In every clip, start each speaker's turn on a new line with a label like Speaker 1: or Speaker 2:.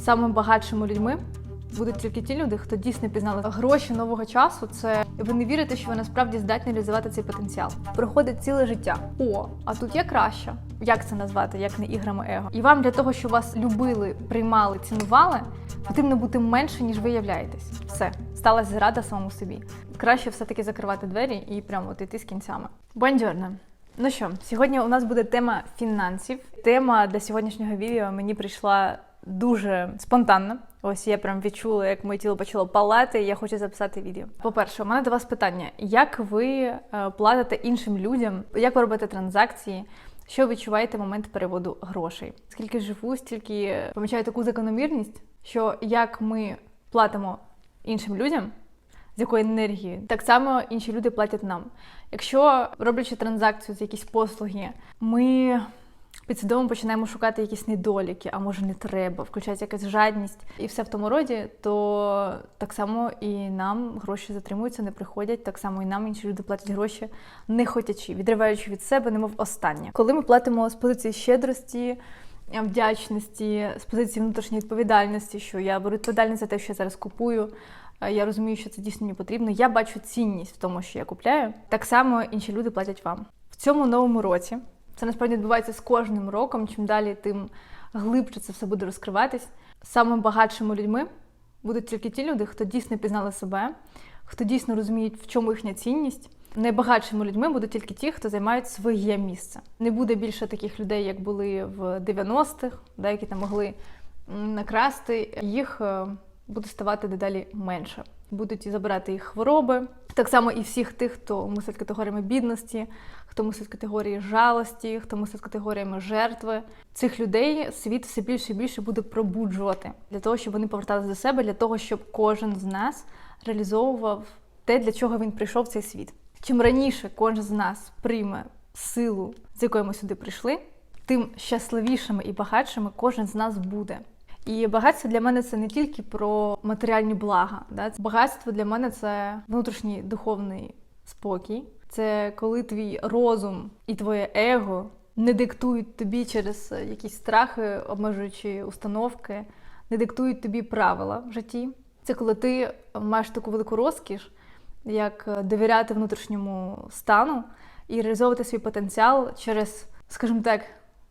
Speaker 1: самими багатшими людьми будуть тільки ті люди, хто дійсно пізнали гроші нового часу. Це ви не вірите, що ви насправді здатні реалізувати цей потенціал. Проходить ціле життя. О, а тут я краща. Як це назвати, як не іграми его? І вам для того, щоб вас любили, приймали, цінували, потрібно бути менше, ніж ви являєтесь. Все, сталася зрада самому собі. Краще все-таки закривати двері і прямо от йти з кінцями. Бонджорно! Ну що, сьогодні у нас буде тема фінансів. Тема для сьогоднішнього відео мені прийшла дуже спонтанно. Ось я прям відчула, як моє тіло почало палати, і я хочу записати відео. По-перше, у мене до вас питання: як ви е, платите іншим людям, як ви робите транзакції? Що відчуваєте в момент переводу грошей? Скільки живу, стільки помічаю таку закономірність, що як ми платимо іншим людям, з якою енергією, так само інші люди платять нам. Якщо роблячи транзакцію з якісь послуги, ми підсвідомо починаємо шукати якісь недоліки, а може не треба, включається якась жадність і все в тому роді, то так само і нам гроші затримуються, не приходять. Так само і нам інші люди платять гроші, не хотячи, відриваючи від себе, немов останнє. Коли ми платимо з позиції щедрості. Вдячності з позиції внутрішньої відповідальності, що я беру відповідальність за те, що я зараз купую. Я розумію, що це дійсно мені потрібно. Я бачу цінність в тому, що я купляю. Так само інші люди платять вам в цьому новому році. Це насправді відбувається з кожним роком. Чим далі, тим глибше це все буде розкриватись. Самими багатшими людьми будуть тільки ті люди, хто дійсно пізнали себе, хто дійсно розуміє, в чому їхня цінність. Найбагатшими людьми будуть тільки ті, хто займають своє місце. Не буде більше таких людей, як були в 90-х, да, там могли накрасти. Їх буде ставати дедалі менше. Будуть і забирати їх хвороби. Так само і всіх тих, хто мислить категоріями бідності, хто мислить категорії жалості, хто мислить категоріями жертви. Цих людей світ все більше і більше буде пробуджувати для того, щоб вони поверталися до себе, для того, щоб кожен з нас реалізовував те, для чого він прийшов в цей світ. Чим раніше кожен з нас прийме силу, з якою ми сюди прийшли, тим щасливішими і багатшими кожен з нас буде. І багатство для мене це не тільки про матеріальні блага. Да? Багатство для мене це внутрішній духовний спокій. Це коли твій розум і твоє его не диктують тобі через якісь страхи, обмежуючі установки, не диктують тобі правила в житті. Це коли ти маєш таку велику розкіш, як довіряти внутрішньому стану і реалізовувати свій потенціал через, скажімо так,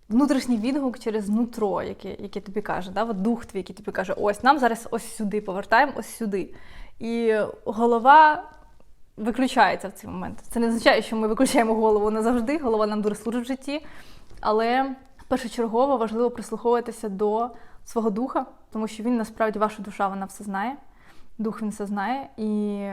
Speaker 1: внутрішній відгук через нутро, яке яке тобі каже, да? От дух твій, який тобі каже, ось нам зараз ось сюди повертаємо, ось сюди. І голова виключається в цей момент. Це не означає, що ми виключаємо голову назавжди, голова нам дуже служить в житті. Але першочергово важливо прислуховуватися до свого духа, тому що він насправді ваша душа, вона все знає. Дух він все знає. І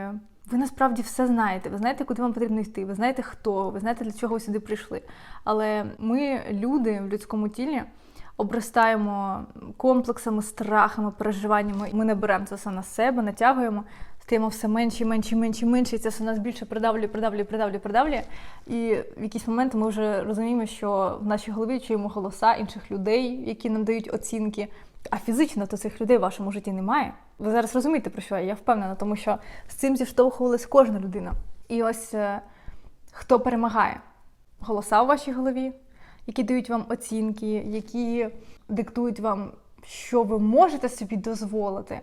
Speaker 1: ви насправді все знаєте. Ви знаєте, куди вам потрібно йти, ви знаєте, хто, ви знаєте, для чого ви сюди прийшли. Але ми, люди в людському тілі, обростаємо комплексами, страхами, переживаннями. Ми не беремо це все на себе, натягуємо, стаємо все менше, менше, менше, менше, і це все нас більше придавлює, придавлює, придавлює, придавлює. І в якийсь момент ми вже розуміємо, що в нашій голові чуємо голоса інших людей, які нам дають оцінки. А фізично то цих людей в вашому житті немає. Ви зараз розумієте, про що я? Впевнена, тому що з цим зіштовхувалась кожна людина. І ось е, хто перемагає? Голоса у вашій голові, які дають вам оцінки, які диктують вам, що ви можете собі дозволити,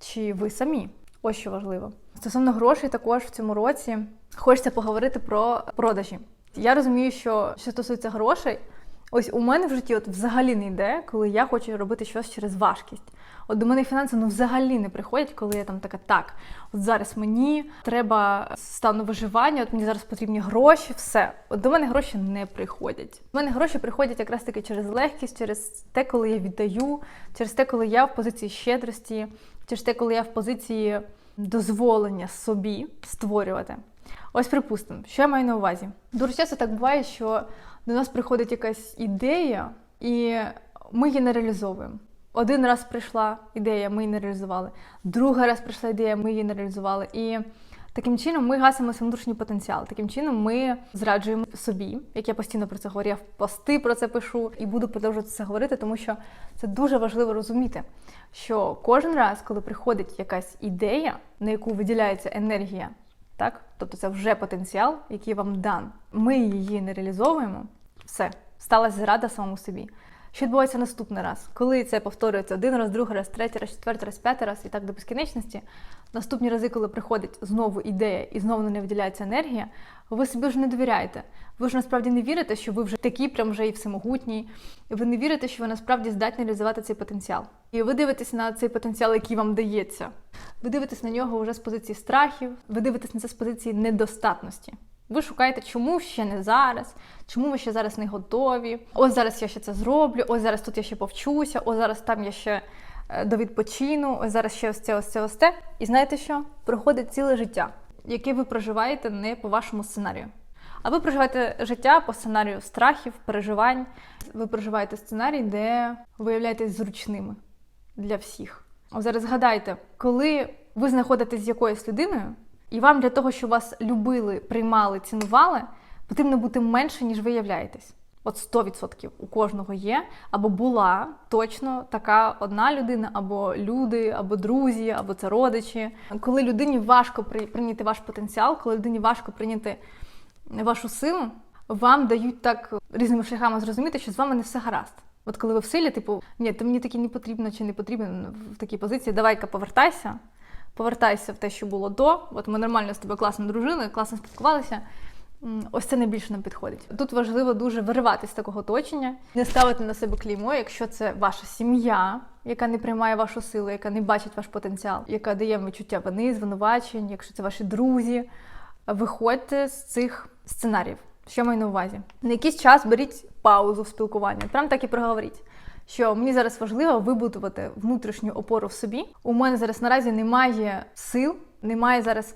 Speaker 1: чи ви самі. Ось що важливо. Стосовно грошей, також в цьому році хочеться поговорити про продажі. Я розумію, що що стосується грошей. Ось у мене в житті от взагалі не йде, коли я хочу робити щось через важкість. От до мене фінанси ну взагалі не приходять, коли я там така, так, от зараз мені треба стану виживання, от мені зараз потрібні гроші, все. От до мене гроші не приходять. У мене гроші приходять якраз таки через легкість, через те, коли я віддаю, через те, коли я в позиції щедрості, через те, коли я в позиції дозволення собі створювати. Ось припустимо, що я маю на увазі. Дуже часто так буває, що до нас приходить якась ідея, і ми її не реалізовуємо. Один раз прийшла ідея, ми її не реалізували. Другий раз прийшла ідея, ми її не реалізували. І таким чином ми гасимо внутрішній потенціал. Таким чином ми зраджуємо собі, як я постійно про це говорю, я в пости про це пишу і буду продовжувати це говорити, тому що це дуже важливо розуміти, що кожен раз, коли приходить якась ідея, на яку виділяється енергія, так, тобто це вже потенціал, який вам дан. Ми її не реалізовуємо. Все, сталася зрада самому собі. Що відбувається наступний раз? Коли це повторюється один раз, другий раз, третій раз, четвертий раз, п'ятий раз і так до безкінечності. Наступні рази, коли приходить знову ідея і знову не виділяється енергія, ви собі вже не довіряєте. Ви ж насправді не вірите, що ви вже такі, прям вже і всемогутній. І ви не вірите, що ви насправді здатні реалізувати цей потенціал. І ви дивитесь на цей потенціал, який вам дається. Ви дивитесь на нього вже з позиції страхів, ви дивитесь на це з позиції недостатності. Ви шукаєте, чому ще не зараз, чому ви ще зараз не готові. Ось зараз я ще це зроблю, ось зараз тут я ще повчуся, ось зараз там я ще е, довідпочину, ось зараз ще ось це, ось це, ось це. І знаєте що? Проходить ціле життя, яке ви проживаєте не по вашому сценарію. А ви проживаєте життя по сценарію страхів, переживань. Ви проживаєте сценарій, де ви являєтесь зручними для всіх. Зараз згадайте, коли ви знаходитесь з якоюсь людиною, і вам для того, щоб вас любили, приймали, цінували, потрібно бути менше, ніж ви являєтесь. От 100% у кожного є, або була точно така одна людина, або люди, або друзі, або це родичі. Коли людині важко при- прийняти ваш потенціал, коли людині важко прийняти вашу силу, вам дають так різними шляхами зрозуміти, що з вами не все гаразд. От коли ви в силі, типу, ні, ти мені таки не потрібно чи не потрібен в такій позиції, давай-ка повертайся, повертайся в те, що було до. От ми нормально з тобою класно дружили, класно спілкувалися. Ось це найбільше нам підходить. Тут важливо дуже вириватися з такого оточення, не ставити на себе клеймо, якщо це ваша сім'я, яка не приймає вашу силу, яка не бачить ваш потенціал, яка дає відчуття вини, звинувачень, якщо це ваші друзі, виходьте з цих сценаріїв. Що маю на увазі? На якийсь час беріть паузу в спілкуванні. Прям так і проговоріть. Що мені зараз важливо вибудувати внутрішню опору в собі. У мене зараз наразі немає сил, немає зараз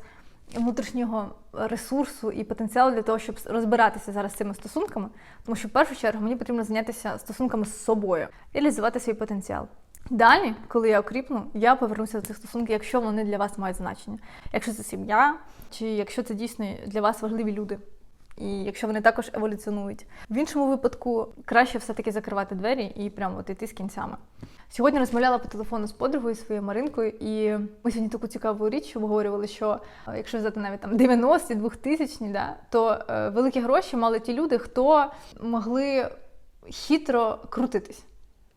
Speaker 1: внутрішнього ресурсу і потенціалу для того, щоб розбиратися зараз з цими стосунками. Тому що в першу чергу мені потрібно зайнятися стосунками з собою і реалізувати свій потенціал. Далі, коли я окріпну, я повернуся до цих стосунків, якщо вони для вас мають значення. Якщо це сім'я, чи якщо це дійсно для вас важливі люди. І якщо вони також еволюціонують. В іншому випадку краще все-таки закривати двері і прямо от йти з кінцями. Сьогодні розмовляла по телефону з подругою своєю Маринкою, і ми сьогодні таку цікаву річ обговорювали, що е, якщо взяти навіть там 90-ті, 2000-ні, да, то е, великі гроші мали ті люди, хто могли хитро крутитись.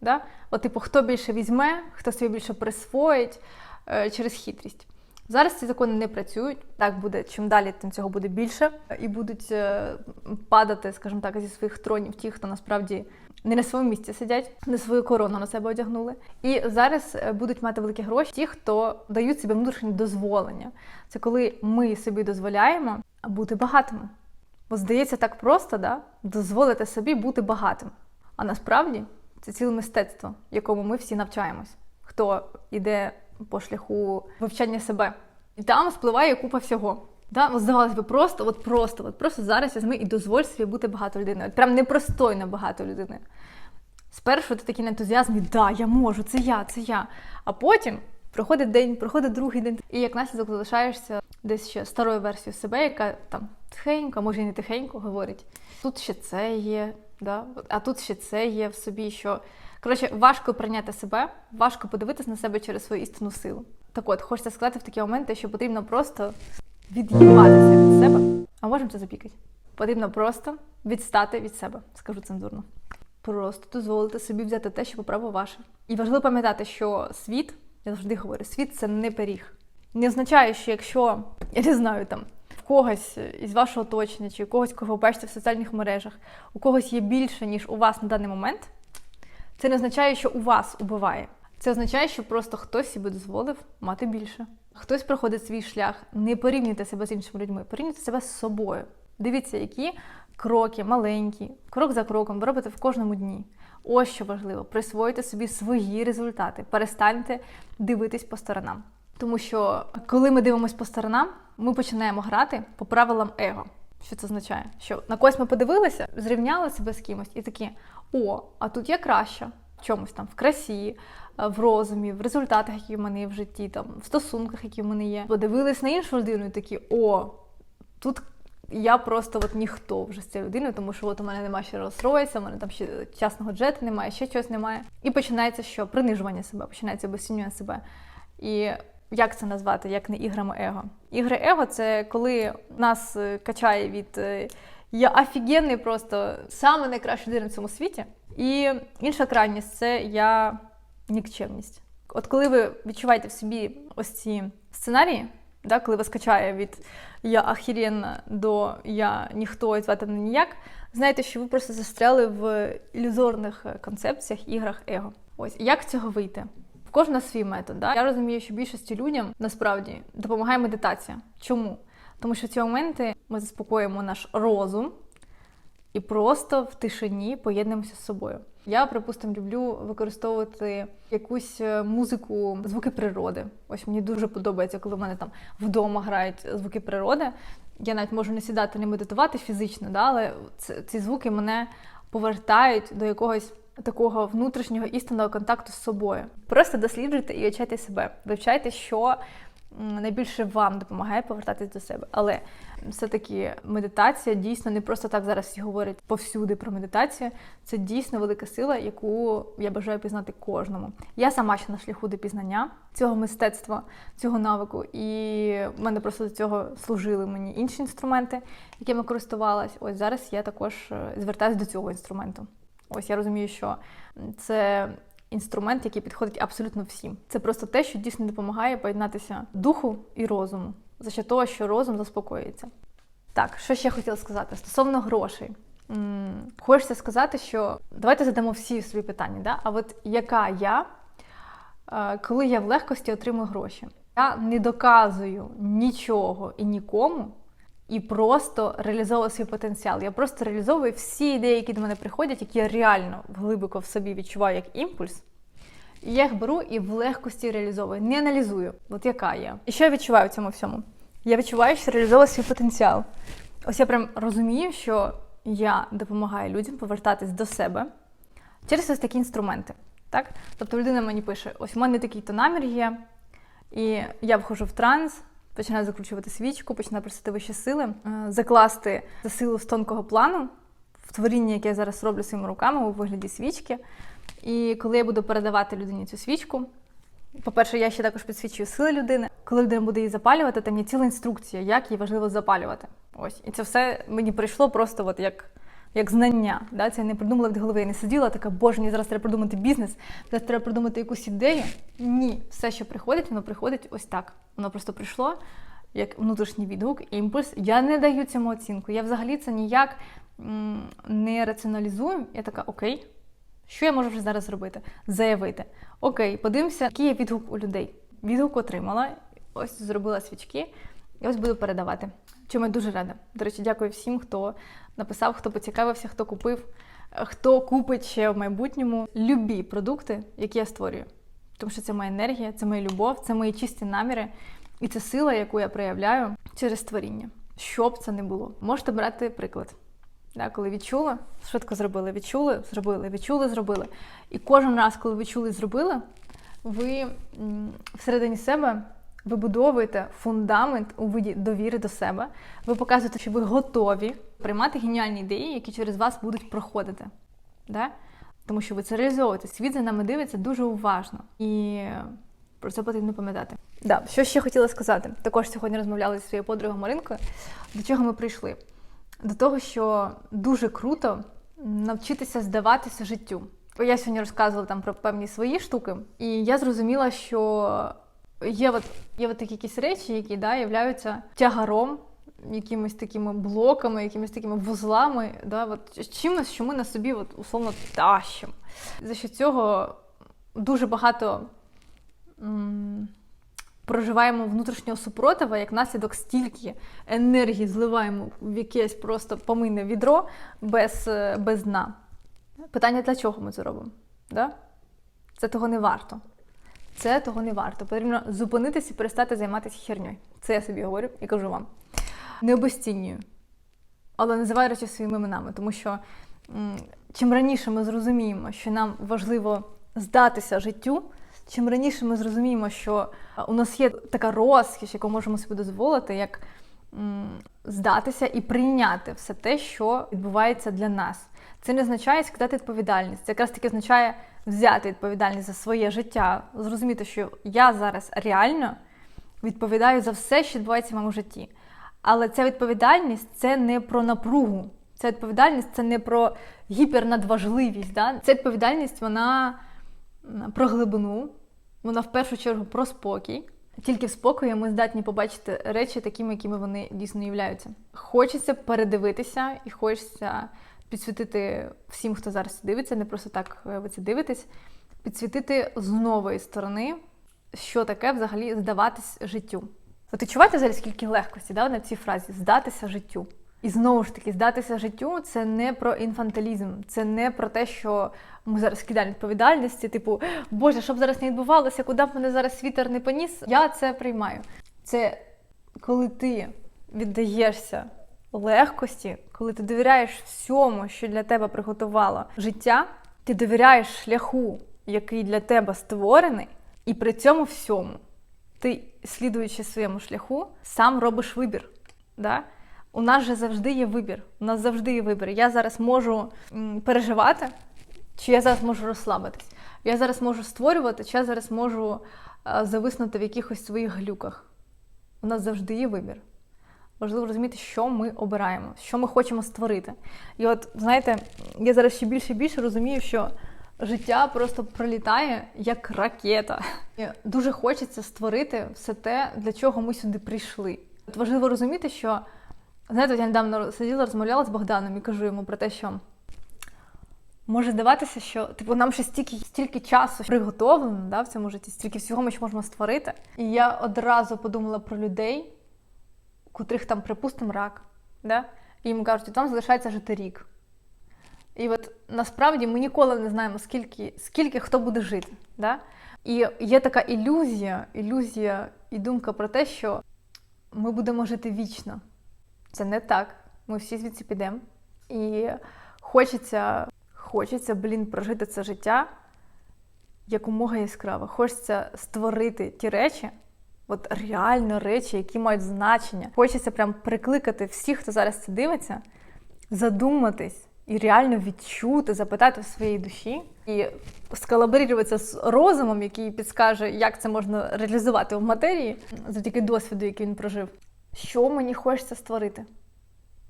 Speaker 1: Да? От, типу, хто більше візьме, хто собі більше присвоїть е, через хитрість. Зараз ці закони не працюють. Так буде чим далі, тим цього буде більше, і будуть е, падати, скажімо так, зі своїх тронів ті, хто насправді не на своєму місці сидять, не свою корону на себе одягнули. І зараз е, будуть мати великі гроші ті, хто дають собі внутрішнє дозволення. Це коли ми собі дозволяємо бути багатими. Бо здається так просто, да? дозволити собі бути багатим. А насправді це ціле мистецтво, якому ми всі навчаємось. Хто йде по шляху вивчання себе. І там спливає купа всього. Да? От, здавалось би, просто, от просто, от просто зараз візьми і дозволь собі бути багато людиною. От прям непристойно багато людиною. Спершу ти такий на ентузіазмі, да, я можу, це я, це я. А потім проходить день, проходить другий день, і як наслідок залишаєшся десь ще старою версією себе, яка там тихенько, може і не тихенько говорить. Тут ще це є, да? а тут ще це є в собі, що коротше важко прийняти себе, важко подивитися на себе через свою істинну силу. Так от, хочеться сказати в такі моменти, що потрібно просто від'їбатися від себе. А можемо це запікати? Потрібно просто відстати від себе, скажу цензурно. Просто дозволити собі взяти те, що по ваше. І важливо пам'ятати, що світ, я завжди говорю, світ це не пиріг. Не означає, що якщо, я не знаю, там когось із вашого оточення, чи у когось, кого ви бачите в соціальних мережах, у когось є більше, ніж у вас на даний момент, це не означає, що у вас убиває. Це означає, що просто хтось собі дозволив мати більше. Хтось проходить свій шлях. Не порівнюйте себе з іншими людьми, порівнюйте себе з собою. Дивіться, які кроки маленькі, крок за кроком ви робите в кожному дні. Ось що важливо: присвоїте собі свої результати, перестаньте дивитись по сторонам. Тому що коли ми дивимося по сторонам, ми починаємо грати по правилам его. Що це означає? Що на когось ми подивилися, зрівняли себе з кимось і такі: о, а тут я краща в чомусь там, в красі, е, в розумі, в результатах, які в мене є в житті, там, в стосунках, які в мене є. Подивились на іншу людину і такі, о, тут я просто от ніхто вже з цією людиною, тому що от у мене немає ще Rolls-Royce, у мене там ще частного джету немає, ще чогось немає. І починається що? Принижування себе, починається обесцінювання себе. І як це назвати, як не іграми его? Ігри его це коли нас е, качає від е, я офігенний просто саме найкраща людина в цьому світі. І інша крайність це я нікчемність. От коли ви відчуваєте в собі ось ці сценарії, да, коли вас качає від я ахіренна до я ніхто і звати мене ніяк, знаєте, що ви просто застряли в ілюзорних е, концепціях, іграх его. Ось як цього вийти? В кожного свій метод. Да? Я розумію, що більшості людям насправді допомагає медитація. Чому? Тому що в ці моменти ми заспокоїмо наш розум і просто в тишині поєднуємося з собою. Я, припустимо, люблю використовувати якусь е, музику, звуки природи. Ось мені дуже подобається, коли в мене там вдома грають звуки природи. Я навіть можу не сідати, не медитувати фізично, да, але ці звуки мене повертають до якогось такого внутрішнього істинного контакту з собою. Просто досліджуйте і вивчайте себе. Вивчайте, що найбільше вам допомагає повертатись до себе. Але все-таки медитація дійсно не просто так зараз всі говорять повсюди про медитацію. Це дійсно велика сила, яку я бажаю пізнати кожному. Я сама ще на шляху до пізнання цього мистецтва, цього навику, і в мене просто до цього служили мені інші інструменти, якими користувалась. Ось зараз я також е, звертаюся до цього інструменту. Ось я розумію, що це інструмент, який підходить абсолютно всім. Це просто те, що дійсно допомагає поєднатися духу і розуму, за що того, що розум заспокоїться. Так, що ще хотіла сказати стосовно грошей. Хочеться сказати, що давайте задамо всі собі питання. Да? А от яка я, е, коли я в легкості отримую гроші? Я не доказую нічого і нікому, і просто реалізовую свій потенціал. Я просто реалізовую всі ідеї, які до мене приходять, які я реально глибоко в собі відчуваю як імпульс. І я їх беру і в легкості реалізовую, не аналізую, от яка я. І що я відчуваю в цьому всьому? Я відчуваю, що реалізовую свій потенціал. Ось я прям розумію, що я допомагаю людям повертатись до себе через ось такі інструменти. Так? Тобто людина мені пише: ось у мене такий-то намір є, і я входжу в транс, починаю закручувати свічку, починаю просити вищі сили, е, закласти за силу з тонкого плану в творіння, яке я зараз роблю своїми руками у вигляді свічки. І коли я буду передавати людині цю свічку, по-перше, я ще також підсвічую сили людини. Коли людина буде її запалювати, там є ціла інструкція, як їй важливо запалювати. Ось. І це все мені прийшло просто от як, як знання. Да? Це я не придумала від голови. Я не сиділа така, боже, мені зараз треба придумати бізнес, зараз треба придумати якусь ідею. Ні, все, що приходить, воно приходить ось так. Воно просто прийшло як внутрішній відгук, імпульс. Я не даю цьому оцінку. Я взагалі це ніяк не раціоналізую. Я така, окей. Що я можу вже зараз зробити? Заявити. Окей, подивимося, який є відгук у людей. Відгук отримала, ось зробила свічки, і ось буду передавати. Чому я дуже рада. До речі, дякую всім, хто написав, хто поцікавився, хто купив, хто купить ще в майбутньому любі продукти, які я створюю. Тому що це моя енергія, це моя любов, це мої чисті наміри, і це сила, яку я проявляю через творіння. Що б це не було. Можете брати приклад. Да, коли відчули, швидко зробили, відчули, зробили, відчули, зробили. І кожен раз, коли відчули і зробили, ви всередині себе вибудовуєте фундамент у виді довіри до себе. Ви показуєте, що ви готові приймати геніальні ідеї, які через вас будуть проходити. Да? Тому що ви це реалізовуєте. Світ за нами дивиться дуже уважно. І про це потрібно пам'ятати. Да, що ще хотіла сказати? Також сьогодні розмовляли зі своєю подругою Маринкою. До чого ми прийшли? До того, що дуже круто навчитися здаватися життю. Я сьогодні розказувала там про певні свої штуки, і я зрозуміла, що є от, є от такі якісь речі, які да, являються тягаром, якимись такими блоками, якимись такими вузлами, да, от, чимось, що ми на собі от, условно тащимо. За що цього дуже багато м, проживаємо внутрішнього супротива, як наслідок стільки енергії зливаємо в якесь просто помийне відро без, е, без дна. Питання, для чого ми це робимо? Да? Це того не варто. Це того не варто. Потрібно зупинитися і перестати займатися херньою. Це я собі говорю і кажу вам. Не обесцінюю, але називаю речі своїми іменами, тому що чим раніше ми зрозуміємо, що нам важливо здатися життю, чим раніше ми зрозуміємо, що у нас є така розкіш, яку можемо собі дозволити, як здатися і прийняти все те, що відбувається для нас. Це не означає скидати відповідальність. Це якраз таки означає взяти відповідальність за своє життя, зрозуміти, що я зараз реально відповідаю за все, що відбувається в моєму житті. Але ця відповідальність це не про напругу, Ця відповідальність це не про гіпернадважливість. Да? Ця відповідальність вона про глибину, вона в першу чергу про спокій. Тільки в спокої ми здатні побачити речі такими, якими вони дійсно являються. Хочеться передивитися і хочеться підсвітити всім, хто зараз дивиться, не просто так е, ви це дивитесь, підсвітити з нової сторони, що таке взагалі здаватись життю. От відчуваєте взагалі, скільки легкості да, на цій фразі здатися життю. І знову ж таки, здатися життю це не про інфантилізм, це не про те, що ми зараз кидаємо відповідальності, типу, Боже, що б зараз не відбувалося, куди б мене зараз світер не поніс. Я це приймаю. Це коли ти віддаєшся легкості, коли ти довіряєш всьому, що для тебе приготувало життя, ти довіряєш шляху, який для тебе створений, і при цьому всьому ти, слідуючи своєму шляху, сам робиш вибір. Да? У нас же завжди є вибір. У нас завжди є вибір. Я зараз можу переживати, чи я зараз можу розслабитись. Я зараз можу створювати, чи я зараз можу е, зависнути в якихось своїх глюках. У нас завжди є вибір. Важливо розуміти, що ми обираємо, що ми хочемо створити. І от, знаєте, я зараз ще більше і більше розумію, що життя просто пролітає як ракета. І дуже хочеться створити все те, для чого ми сюди прийшли. От важливо розуміти, що знаєте, я недавно сиділа, розмовляла з Богданом і кажу йому про те, що може здаватися, що типу нам ще стільки, стільки часу приготовлено да, в цьому житті, стільки всього ми ще можемо створити. І я одразу подумала про людей, у котрих там, припустимо, рак. Да? І їм кажуть, там залишається жити рік. І от насправді ми ніколи не знаємо, скільки, скільки хто буде жити. Да? І є така ілюзія, ілюзія і думка про те, що ми будемо жити вічно. Це не так. Ми всі звідси підемо. І хочеться, хочеться, блін, прожити це життя якомога яскраво. Хочеться створити ті речі, от реально речі, які мають значення. Хочеться прям прикликати всіх, хто зараз це дивиться, задуматись і реально відчути, запитати в своїй душі і сколаборуватися з розумом, який підскаже, як це можна реалізувати в матерії, завдяки досвіду, який він прожив. Що мені хочеться створити?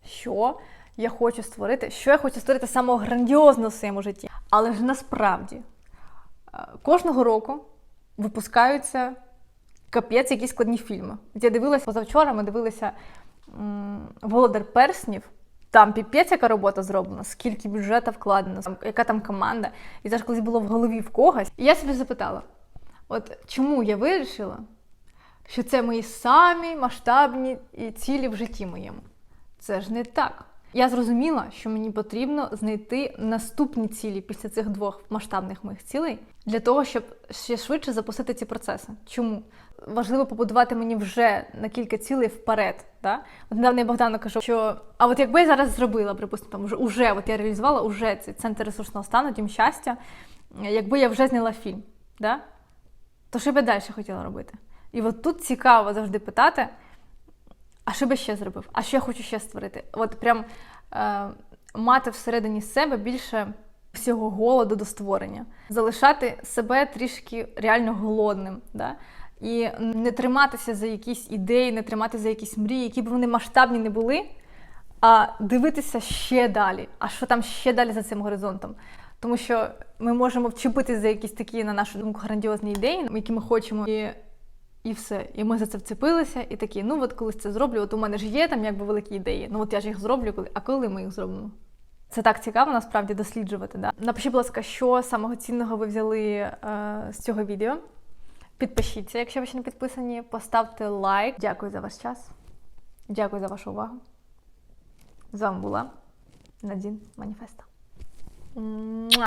Speaker 1: Що я хочу створити? Що я хочу створити самого грандіозного в своєму житті? Але ж насправді е, кожного року випускаються капець якісь складні фільми. Я дивилася позавчора, ми дивилися Володар Перснів. Там піпець, яка робота зроблена, скільки бюджету вкладено, яка там команда. І це ж колись було в голові в когось. І я собі запитала: от чому я вирішила, що це мої самі масштабні цілі в житті моєму? Це ж не так. Я зрозуміла, що мені потрібно знайти наступні цілі після цих двох масштабних моїх цілей для того, щоб ще швидше запустити ці процеси. Чому? Важливо побудувати мені вже на кілька цілей вперед. Да? От недавно я Богдану кажу, що а от якби я зараз зробила, припустимо, там вже, уже от я реалізувала уже цей центр ресурсного стану, дім щастя, якби я вже зняла фільм, да? то що б я далі хотіла робити? І от тут цікаво завжди питати. А що би ще зробив? А що я хочу ще створити? От прям е, мати всередині себе більше всього голоду до створення, залишати себе трішки реально голодним. Да? І не триматися за якісь ідеї, не триматися за якісь мрії, які б вони масштабні не були, а дивитися ще далі. А що там ще далі за цим горизонтом? Тому що ми можемо вчепитися за якісь такі, на нашу думку, грандіозні ідеї, які ми хочемо. І і все. І ми за це вцепилися, і такі, ну от колись це зроблю, от у мене ж є там якби великі ідеї. Ну от я ж їх зроблю, коли. А коли ми їх зробимо? Це так цікаво насправді досліджувати. Да? Напишіть, будь ласка, що самого цінного ви взяли е, з цього відео. Підпишіться, якщо ви ще не підписані, поставте лайк. Дякую за ваш час. Дякую за вашу увагу. З вами була Надін Маніфеста.